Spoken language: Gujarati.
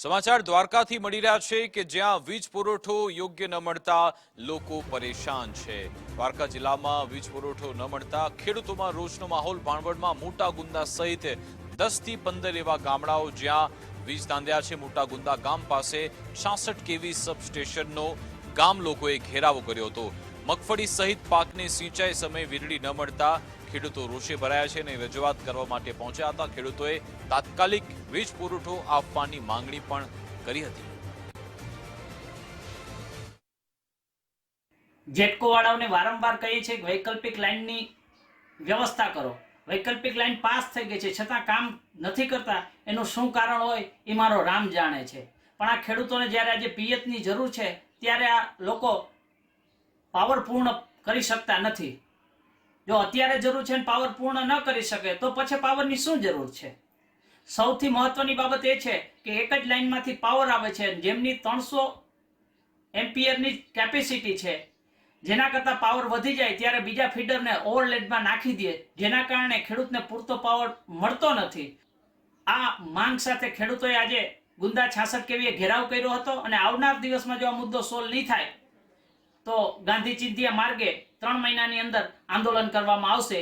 સમાચાર દ્વારકાથી મળી રહ્યા છે કે જ્યાં વીજ પુરવઠો યોગ્ય ન મળતા લોકો પરેશાન છે. દ્વારકા જિલ્લામાં વીજ પુરવઠો ન મળતા ખેડૂતોમાં રોષનો માહોલ, ભાણવડમાં મોટા ગુંદા સહિત દસથી પંદર એવા ગામડાઓ જ્યાં વીજ તાંદ્યા છે. મોટા ગુંદા ગામ પાસે છાસઠ કેવી સબસ્ટેશનનો ગામ લોકોએ ઘેરાવો કર્યો હતો. મગફળી સહિત પાકને સિંચાઈ સમયે વીજળી ન મળતા ખેડૂતો રોષે ભરાયા છે અને રજૂઆત કરવા માટે પહોંચ્યા હતા. ખેડૂતોએ તાત્કાલિક વીજ પુરવઠો આપવાની માંગણી પણ કરી હતી. જેટકો વાળાઓને વારંવાર કહીએ છીએ કે વૈકલ્પિક લાઇનની વ્યવસ્થા કરો. વૈકલ્પિક લાઇન પાસ થઈ ગઈ છે, છતાં કામ નથી કરતા, એનું શું કારણ હોય એ મારો રામ જાણે છે. પણ આ ખેડૂતોને જ્યારે આજે પિયતની જરૂર છે, ત્યારે આ લોકો પાવર પૂર્ણ કરી શકતા નથી. જો અત્યારે જરૂર છે પાવર પૂર્ણ ન કરી શકે, તો પછી પાવરની શું જરૂર છે? સૌથી મહત્વની બાબત એ છે કે એક જ લાઇનમાંથી પાવર આવે છે જેમની ત્રણસો એમ્પિયરની કેપેસિટી છે, જેના કરતાં પાવર વધી જાય ત્યારે બીજા ફીડરને ઓવરલેડમાં નાખી દે, જેના કારણે ખેડૂતને પૂરતો પાવર મળતો નથી. આ માંગ સાથે ખેડૂતોએ આજે ગુંદા છાસઠ કેવીએ ઘેરાવ કર્યો હતો અને આવનાર દિવસમાં જો આ મુદ્દો સોલ્વ નહીં થાય, તો ગાંધી ચિંતિયા માર્ગે ત્રણ મહિનાની અંદર આંદોલન કરવામાં આવશે.